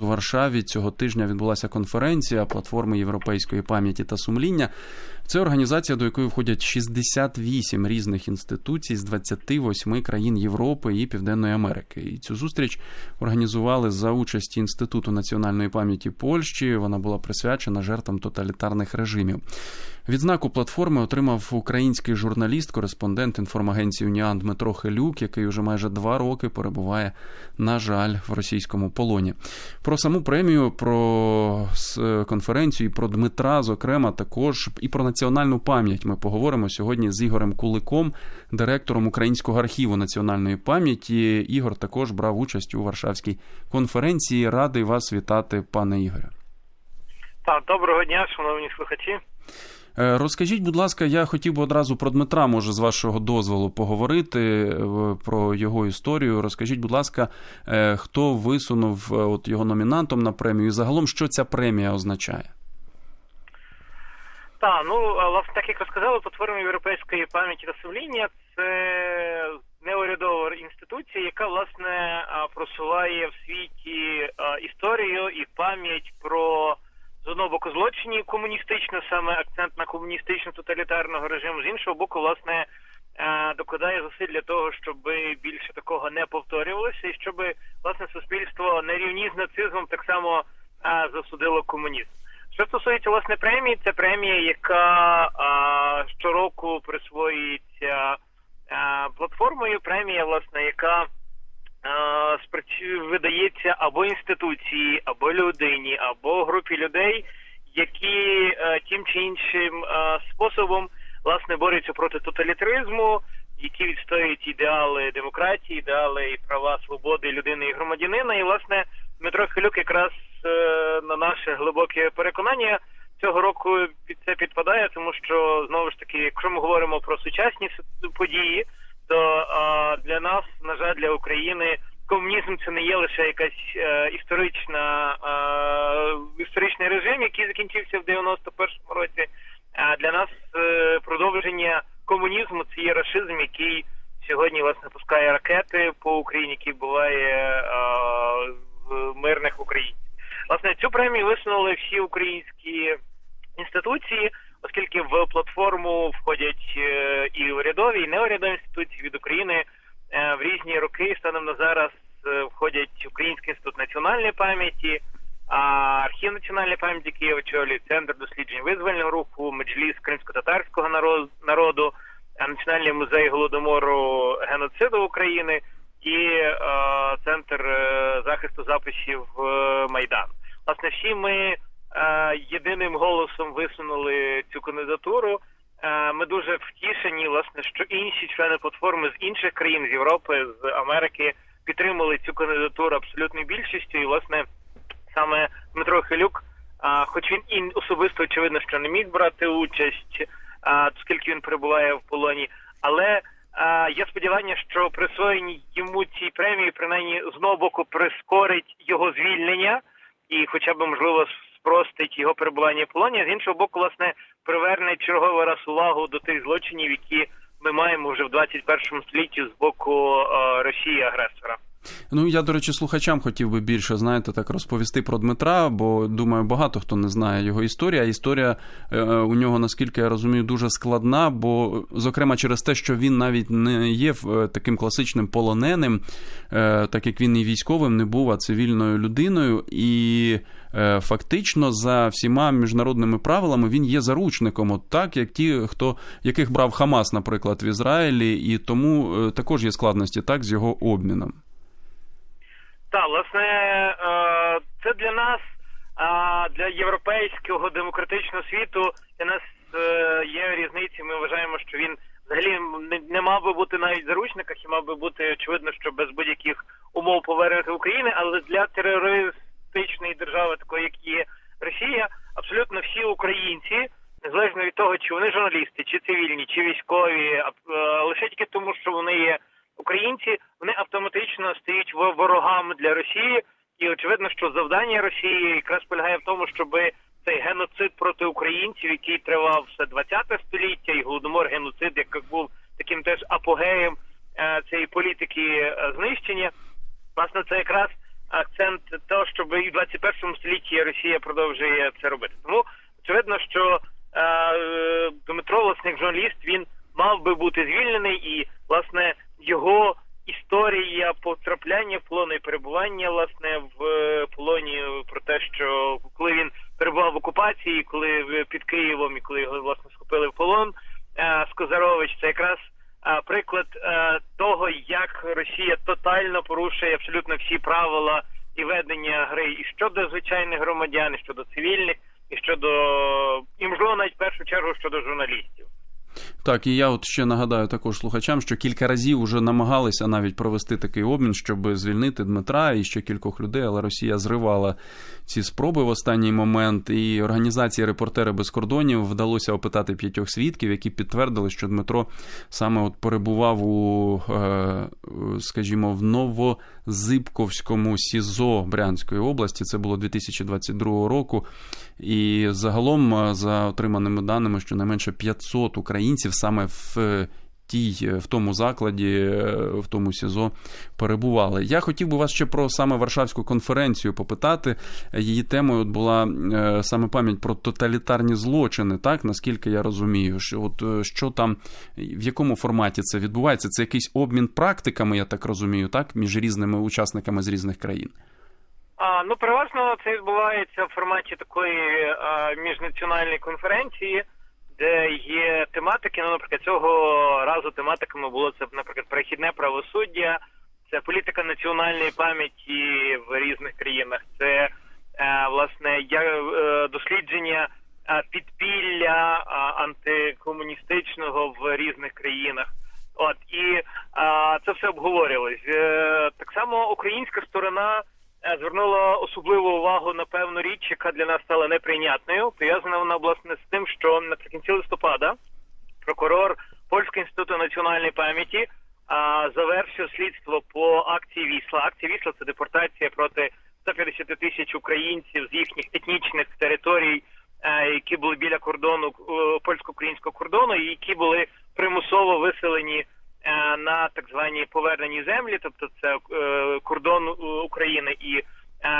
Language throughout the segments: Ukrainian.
So Варшаві цього тижня відбулася конференція платформи європейської пам'яті та сумління. Це організація, до якої входять 68 різних інституцій з 28 країн Європи і Південної Америки. І цю зустріч організували за участі Інституту національної пам'яті Польщі. Вона була присвячена жертвам тоталітарних режимів. Відзнаку платформи отримав український журналіст, кореспондент інформагенції Уніан Дмитро Хелюк, який уже майже два роки перебуває, на жаль, в російському полоні. Про саму премію, про конференцію, і про Дмитра, зокрема, також і про національну пам'ять. Ми поговоримо сьогодні з Ігорем Куликом, директором Українського архіву національної пам'яті. Ігор також брав участь у Варшавській конференції. Радий вас вітати, пане Ігоре. Так, доброго дня, шановні слухачі. Розкажіть, будь ласка, я хотів би одразу про Дмитра, може, з вашого дозволу поговорити про його історію. Розкажіть, будь ласка, хто висунув от його номінантом на премію, і загалом що ця премія означає? Так, ну власне, так як ви сказали, платформа європейської пам'яті та сумління це неурядова інституція, яка власне просуває в світі історію і пам'ять про одного боку злочині комуністично, саме акцент на комуністично тоталітарного режиму, з іншого боку, власне, докладає зусиль для того, щоб більше такого не повторювалося, і щоб власне суспільство на рівні з нацизмом так само засудило комунізм. Що стосується власне премії, це премія, яка а, щороку присвоюється а, платформою. Премія, власне, яка видається або інституції, або людині, або групі людей, які тим чи іншим способом власне борються проти тоталітаризму, які відстоюють ідеали демократії, ідеали і права свободи людини і громадянина. І власне Дмитро Хилюк якраз на наше глибоке переконання цього року під це підпадає, тому що знову ж таки, якщо ми говоримо про сучасні події, то а, для нас, на жаль, для України комунізм це не є лише якась а, історична а, історичний режим, який закінчився в 91-му році. А для нас а, продовження комунізму це є рашизм, який сьогодні власне пускає ракети по Україні, який буває в мирних українців. Власне, цю премію висунули всі українські інституції, оскільки в платформу входять і урядові, і неурядові інституції від України в різні роки. Станом на зараз входять Український інститут національної пам'яті, архів національної пам'яті Києва очолює Центр досліджень визвольного руху, меджліс кримсько-татарського народу, Національний музей голодомору геноциду України і е, центр захисту записів Майдан. Власне, всі ми е, єдиним голосом висунули цю кандидатуру. Е, ми дуже втішені, власне, що інші члени платформи з інших країн з Європи, з Америки підтримали цю кандидатуру абсолютною більшістю. І власне саме Дмитро Хилюк, хоч він і особисто очевидно, що не міг брати участь, оскільки він перебуває в полоні, але Є сподівання, що присвоєнні йому цій премії принаймні з одного боку прискорить його звільнення і, хоча б можливо, спростить його перебування в полоні, з іншого боку, власне, приверне черговий раз увагу до тих злочинів, які ми маємо вже в 21 столітті з боку Росії агресора. Ну я, до речі, слухачам хотів би більше, знаєте, так розповісти про Дмитра, бо думаю, багато хто не знає його історію. А історія е, у нього, наскільки я розумію, дуже складна, бо, зокрема, через те, що він навіть не є е, таким класичним полоненим, е, так як він і військовим не був, а цивільною людиною, і фактично за всіма міжнародними правилами він є заручником, от так як ті, хто яких брав Хамас, наприклад, в Ізраїлі, і тому також є складності так з його обміном. Так, власне, це для нас, для європейського демократичного світу, для нас є різниці. Ми вважаємо, що він взагалі не мав би бути навіть в заручниках і мав би бути очевидно, що без будь-яких умов повернути в Україну, але для терористичної держави, такої як є Росія, абсолютно всі українці, незалежно від того, чи вони журналісти, чи цивільні, чи військові, лише тільки тому, що вони є українці вони автоматично стають ворогами для Росії, і очевидно, що завдання Росії якраз полягає в тому, щоб цей геноцид проти українців, який тривав все 20 століття, і голодомор геноцид, як був таким теж апогеєм цієї політики знищення, власне, це якраз акцент того, щоб і в 21 столітті Росія продовжує це робити. Тому очевидно, що е, Дмитро, власне, як журналіст, він мав би бути звільнений, і власне його історія потрапляння в полон і перебування власне в е, полоні про те, що коли він перебував в окупації, коли під Києвом і коли його власне схопили в полон, е, Скозарович, це якраз е, приклад е, того, як Росія тотально порушує абсолютно всі правила і ведення гри і щодо звичайних громадян, і щодо цивільних, і щодо і можливо навіть в першу чергу щодо журналістів. Так, і я от ще нагадаю також слухачам, що кілька разів вже намагалися навіть провести такий обмін, щоб звільнити Дмитра і ще кількох людей, але Росія зривала ці спроби в останній момент. І організації Репортери без кордонів вдалося опитати п'ятьох свідків, які підтвердили, що Дмитро саме от перебував у, е, скажімо, в Новозибковському СІЗО Брянської області. Це було 2022 року. І загалом, е, за отриманими даними, щонайменше 500 українців саме в е, тій, в тому закладі, е, в тому СІЗО перебували. Я хотів би вас ще про саме Варшавську конференцію попитати. Її темою от була е, саме пам'ять про тоталітарні злочини, так наскільки я розумію, що от е, що там, в якому форматі це відбувається? Це якийсь обмін практиками, я так розумію, так, між різними учасниками з різних країн. А, ну, переважно це відбувається в форматі такої а, міжнаціональної конференції, де тематики. Ну, наприклад, цього разу тематиками було це, наприклад, перехідне правосуддя, це політика національної пам'яті в різних країнах, це е, власне я, е, дослідження е, підпілля антикомуністичного в різних країнах. От і це все обговорювалось. Так само українська сторона звернула особливу увагу на певну річ, яка для нас стала неприйнятною. Пов'язана вона власне з тим, що наприкінці листопада прокурор Польського інституту національної пам'яті завершив слідство по акції Вісла. Акція Вісла це депортація проти 150 тисяч українців з їхніх етнічних територій, е, які були біля кордону е, польсько-українського кордону, і які були примусово виселені е, на так звані повернені землі, тобто це кордон України і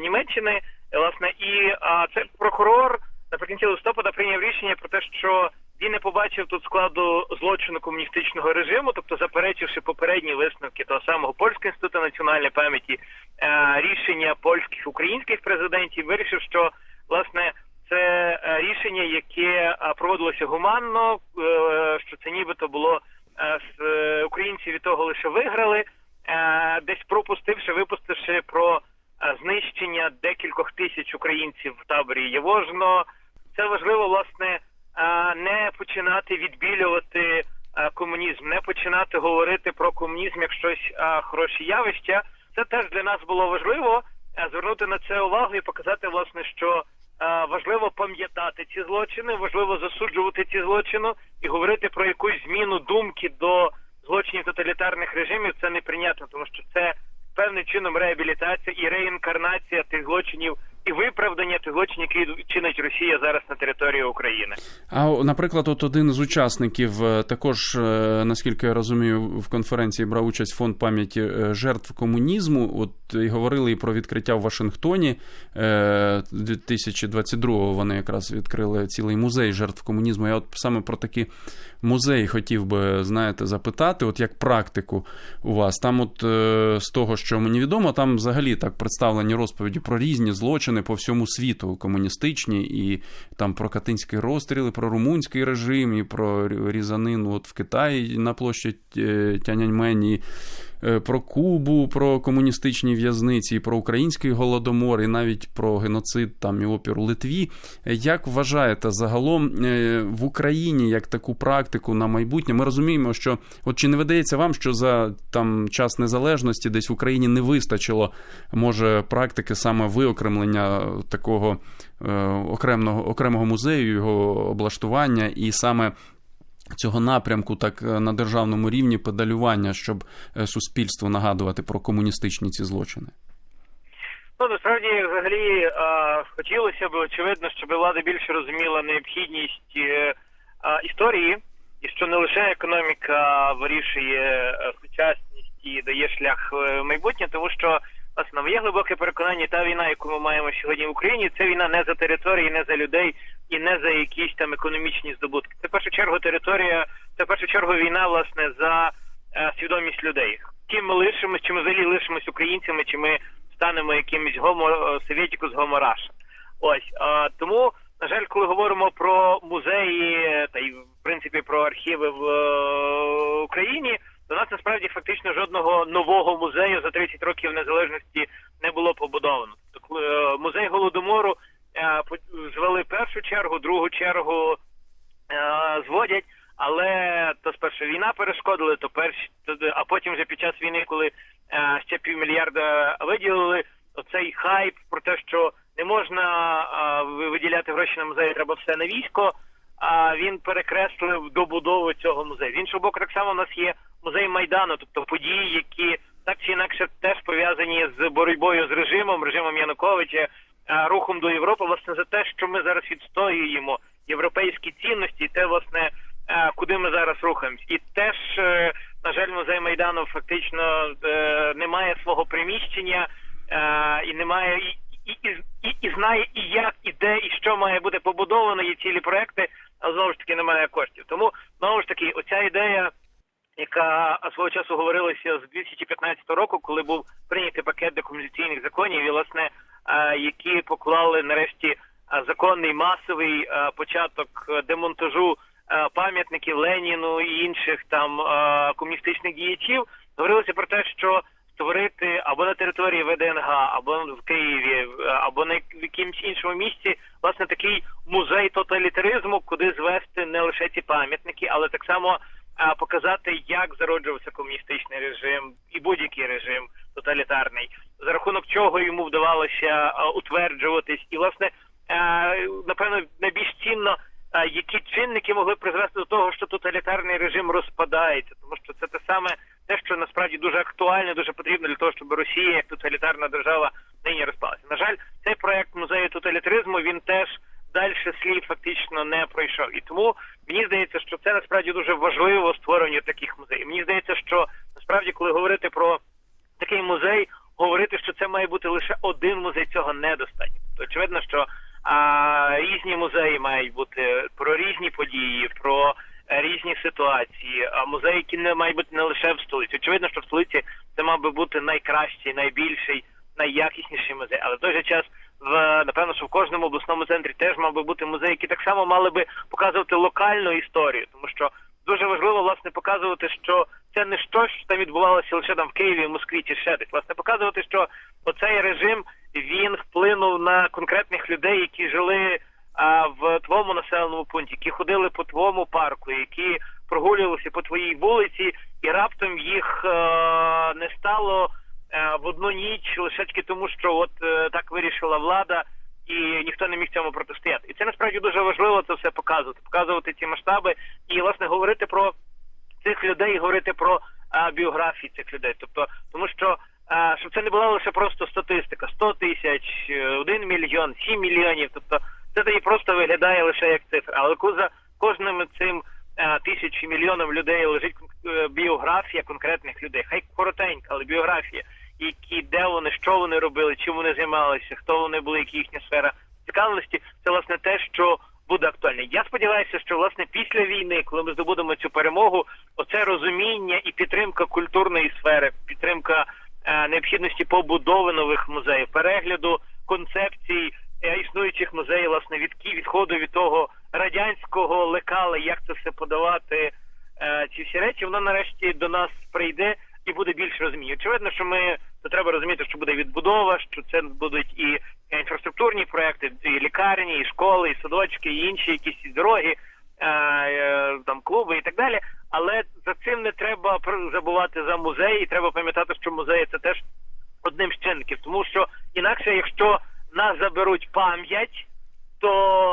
Німеччини. Власне, і це прокурор наприкінці листопада прийняв рішення про те, що він не побачив тут складу злочину комуністичного режиму, тобто заперечивши попередні висновки того самого польського інституту національної пам'яті, е, рішення польських українських президентів, вирішив, що власне це е, рішення, яке е, проводилося гуманно, що це нібито було українці від того лише виграли, десь пропустивши, випустивши про знищення декількох тисяч українців в таборі Євожно. Це важливо, власне, е, не починати відбілювати е, комунізм, не починати говорити про комунізм як щось е, хороше явище. Це теж для нас було важливо звернути на це увагу і показати, власне, що важливо пам'ятати ці злочини, важливо засуджувати ці злочини і говорити про якусь зміну думки до злочинів тоталітарних режимів. Це неприйнятно, тому що це певним чином реабілітація і реінкарнація тих злочинів і виправдання тих злочинів, які чинить Росія зараз на території України. А наприклад, от один з учасників е, також, е, наскільки я розумію, в конференції брав участь фонд пам'яті е, жертв комунізму. От і говорили і про відкриття в Вашингтоні. Е, 2022-го вони якраз відкрили цілий музей жертв комунізму. Я от саме про такі музеї хотів би, знаєте, запитати, от як практику у вас. Там, от е, з того, що мені відомо, там взагалі так представлені розповіді про різні злочини по всьому світу, комуністичні, і там про катинський розстріл, про румунський режим, і про різанину от в Китаї на площі е, Тяньаньмень, і е, про Кубу, про комуністичні в'язниці, про український голодомор, і навіть про геноцид там і опір у Литві. Е, Як вважаєте загалом е, в Україні як таку практику на майбутнє? Ми розуміємо, що от чи не видається вам, що за там час незалежності десь в Україні не вистачило може практики саме виокремлення такого е, окремого окремого музею, його облаштування і саме. Цього напрямку, так е, на державному рівні педалювання, щоб е, суспільству нагадувати про комуністичні ці злочини. Ну насправді, взагалі, е, хотілося б очевидно, щоб влада більше розуміла необхідність історії, і що не лише економіка вирішує сучасність і дає шлях в майбутнє, тому що Власне, моє глибоке переконання, та війна, яку ми маємо сьогодні в Україні, це війна не за території, не за людей і не за якісь там економічні здобутки. Це в першу чергу територія, це в першу чергу війна, власне, за е, свідомість людей. Ким ми лишимось, чи ми взагалі лишимось українцями, чи ми станемо якимось гомо совєтіку з гомораша. Ось а, тому, на жаль, коли говоримо про музеї та й в принципі про архіви в е, Україні, до нас насправді фактично жодного нового музею за 30 років незалежності не було побудовано. Е, музей голодомору е, звели першу чергу, другу чергу е, зводять. Але то спершу війна перешкодила, то перш а потім вже під час війни, коли ще півмільярда виділили, оцей хайп про те, що не можна виділяти гроші на музеї, треба все на військо. А він перекреслив добудову цього музею. З іншого боку, так само у нас є музей майдану, тобто події, які так чи інакше теж пов'язані з боротьбою з режимом, режимом Януковича, е, рухом до Європи, власне, за те, що ми зараз відстоюємо європейські цінності, і те, власне, е, куди ми зараз рухаємось. І теж, е, на жаль, музей Майдану фактично не має свого приміщення і немає і, і, і, і знає і як, і де, і що має бути побудовано, є цілі проекти, а знову ж таки немає коштів. Тому знову ж таки, оця ідея яка свого часу говорилася з 2015 року, коли був прийнятий пакет декомунізаційних законів, і власне які поклали нарешті законний масовий початок демонтажу пам'ятників Леніну і інших там комуністичних діячів, говорилося про те, що створити або на території ВДНГ, або в Києві, або на як- в якомусь іншому місці, власне, такий музей тоталітаризму, куди звести не лише ці пам'ятники, але так само показати, як зароджувався комуністичний режим і будь-який режим тоталітарний, за рахунок чого йому вдавалося утверджуватись, і власне напевно найбільш цінно, які чинники могли призвести до того, що тоталітарний режим розпадається, тому що це те саме те, що насправді дуже актуально, дуже потрібно для того, щоб Росія як тоталітарна держава нині розпалася. На жаль, цей проект музею тоталітаризму він теж далі слід фактично не пройшов. І тому мені здається, що це насправді дуже важливо створення таких музеїв. Мені здається, що насправді, коли говорити про такий музей, говорити, що це має бути лише один музей, цього недостатньо. Тобто, очевидно, що а, різні музеї мають бути про різні події, про е, різні ситуації. А музеї, які не мають бути не лише в столиці. Очевидно, що в столиці це мав би бути найкращий, найбільший, найякісніший музей. Але в той же час в напевно, що в кожному обласному центрі теж мав би бути музей, які так само мали би показувати локальну історію, тому що дуже важливо власне показувати, що це не щось, що там відбувалося лише там в Києві, в Москві чи ще десь. Власне, показувати, що оцей режим він вплинув на конкретних людей, які жили а, в твоєму населеному пункті, які ходили по твоєму парку, які прогулювалися по твоїй вулиці, і раптом їх е, не стало в одну ніч лише тільки тому, що от е, так вирішила влада, і ніхто не міг цьому протистояти. І це насправді дуже важливо це все показувати, показувати ці масштаби і власне говорити про цих людей, говорити про біографії цих людей. Тобто, тому що щоб це не була лише просто статистика: 100 тисяч, 1 мільйон, 7 мільйонів. Тобто, це тоді просто виглядає лише як цифра. Але за кожним цим а, тисяч мільйоном людей лежить е, біографія конкретних людей, хай коротенька, але біографія, які де вони, що вони робили, чим вони займалися, хто вони були, які їхня сфера цікавості, це власне те, що буде актуальне. Я сподіваюся, що власне після війни, коли ми здобудемо цю перемогу, оце розуміння і підтримка культурної сфери, підтримка е, необхідності побудови нових музеїв, перегляду концепцій е, існуючих музеїв, власне, від відходу від того радянського лекала, як це все подавати, е, ці всі речі, воно нарешті до нас прийде і буде більш розуміння. Очевидно, що ми то треба розуміти, що буде відбудова, що це будуть і інфраструктурні проекти, і лікарні, і школи, і садочки, і інші якісь дороги, е, е, там клуби і так далі. Але за цим не треба забувати за музей, і треба пам'ятати, що музеї це теж одним з чинників, тому що інакше, якщо нас заберуть пам'ять, то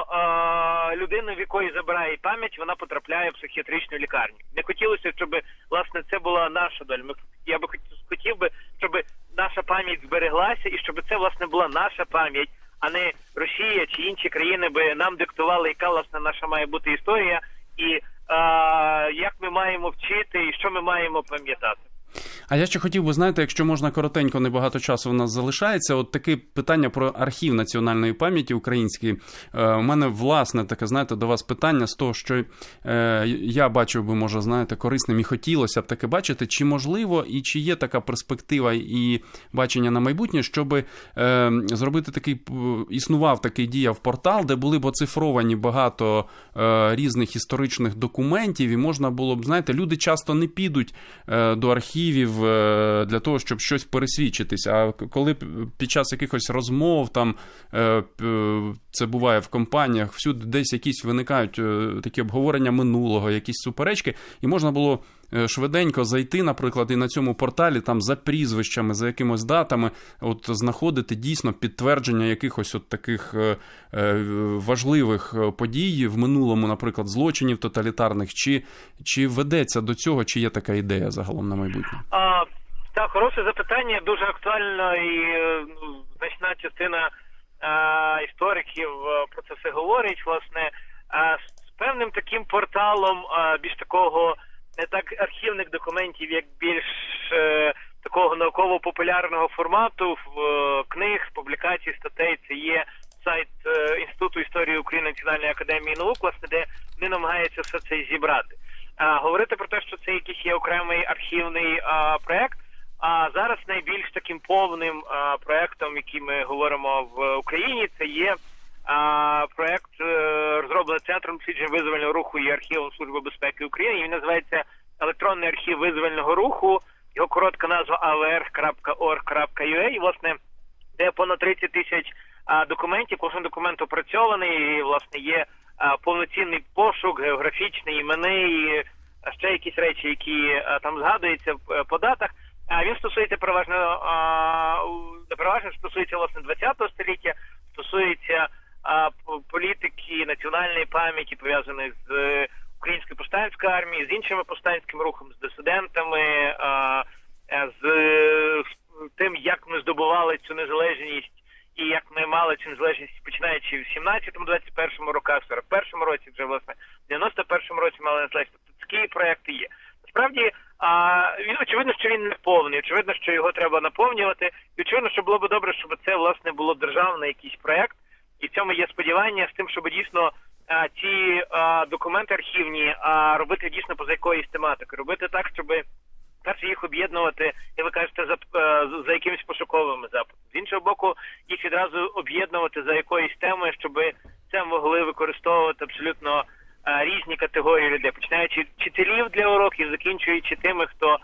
е, людина, в якої забирає пам'ять, вона потрапляє в психіатричну лікарню. Не хотілося, щоб власне це була наша доля. Ми я би хотів, би, щоб наша пам'ять збереглася, і щоб це власне була наша пам'ять, а не Росія чи інші країни би нам диктували, яка власне наша має бути історія, і е, як ми маємо вчити, і що ми маємо пам'ятати. А я ще хотів би, знаєте, якщо можна коротенько, небагато часу у нас залишається. От таке питання про архів національної пам'яті української. Е, у мене власне таке, знаєте, до вас питання з того, що е, я бачив би, може, знаєте, корисним і хотілося б таке бачити, чи можливо і чи є така перспектива і бачення на майбутнє, щоб е, зробити такий існував такий діяв портал, де були б оцифровані багато е, різних історичних документів, і можна було б, знаєте, люди часто не підуть е, до архівів е, для того, щоб щось пересвідчитись. А коли під час якихось розмов, там е, це буває в компаніях, всюди десь якісь виникають е, такі обговорення минулого, якісь суперечки, і можна було. Е, Швиденько зайти, наприклад, і на цьому порталі там за прізвищами, за якимось датами, от знаходити дійсно підтвердження якихось от таких е, е, важливих подій в минулому, наприклад, злочинів тоталітарних, чи, чи ведеться до цього, чи є така ідея загалом на майбутнє? А, так, хороше запитання, дуже актуально і ну, значна частина істориків про це все говорить. Власне, з певним таким порталом більш такого не так архівних документів, як більш е, такого науково-популярного формату в е, книг, публікацій, статей. Це є сайт е, Інституту історії України Національної академії наук, власне, де вони намагаються все це зібрати. А, говорити про те, що це якийсь є окремий архівний а, проект. А зараз найбільш таким повним а, проектом, який ми говоримо в Україні, це є проект, е, розроблений центром досліджень визвольного руху і архівом Служби безпеки України. Він називається Електронний архів визвольного руху. Його коротка назва avr.org.ua. І власне де понад 30 тисяч документів. Кожен документ опрацьований. І, власне, є повноцінний пошук, географічний, імени і ще якісь речі, які там згадуються е, по датах. А він стосується переважно переважно стосується власне 20 століття, стосується політики національної пам'яті, пов'язаних з е, українською повстанською армією, з іншими повстанським рухом, з дисидентами, е, з, е, з тим, як ми здобували цю незалежність і як ми мали цю незалежність починаючи в 17-21 роках, в 41-му році, вже власне в 91-му році мали незалежність. Тобто такі проекти є. Насправді, а, він очевидно, що він не повний. Очевидно, що його треба наповнювати. І очевидно, що було б добре, щоб це власне було державний якийсь проект. І в цьому є сподівання з тим, щоб дійсно ці документи архівні робити дійсно поза якоюсь тематикою, робити так, щоб перше їх об'єднувати, як ви кажете, за, е, за якимись пошуковими запитами. З іншого боку, їх відразу об'єднувати за якоюсь темою, щоб це могли використовувати абсолютно різні категорії людей, починаючи вчителів для уроків, закінчуючи тими, хто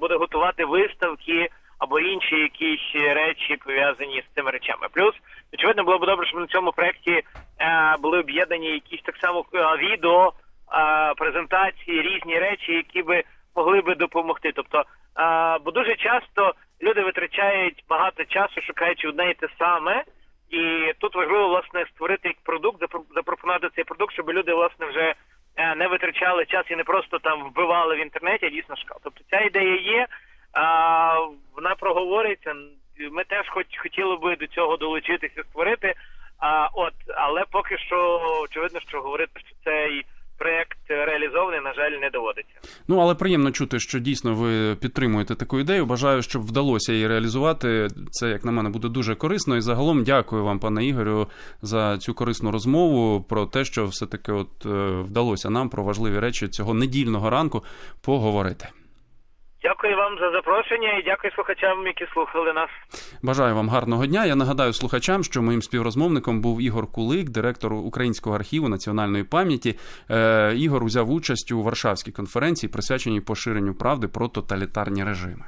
буде готувати виставки або інші якісь речі пов'язані з цими речами. Плюс, очевидно, було б добре, щоб на цьому проєкті е, були об'єднані якісь так само е, відео, е, презентації, різні речі, які би могли би допомогти. Тобто, бо дуже часто люди витрачають багато часу, шукаючи одне і те саме. І тут важливо власне створити продукт, запро- запропонувати цей продукт, щоб люди власне вже не витрачали час і не просто там вбивали в інтернеті, а дійсно шукали. Тобто ця ідея є, а, вона проговориться. Ми теж хоч хотіли би до цього долучитися, створити. А от, але поки що очевидно, що говорити, що цей проект реалізований, на жаль, не доводиться. Ну, але приємно чути, що дійсно ви підтримуєте таку ідею. Бажаю, щоб вдалося її реалізувати. Це, як на мене, буде дуже корисно. І загалом дякую вам, пане Ігорю, за цю корисну розмову про те, що все-таки от е, вдалося нам про важливі речі цього недільного ранку поговорити. Дякую вам за запрошення і дякую слухачам, які слухали нас. Бажаю вам гарного дня. Я нагадаю слухачам, що моїм співрозмовником був Ігор Кулик, директор Українського архіву національної пам'яті. Е, Ігор узяв участь у Варшавській конференції, присвяченій поширенню правди про тоталітарні режими.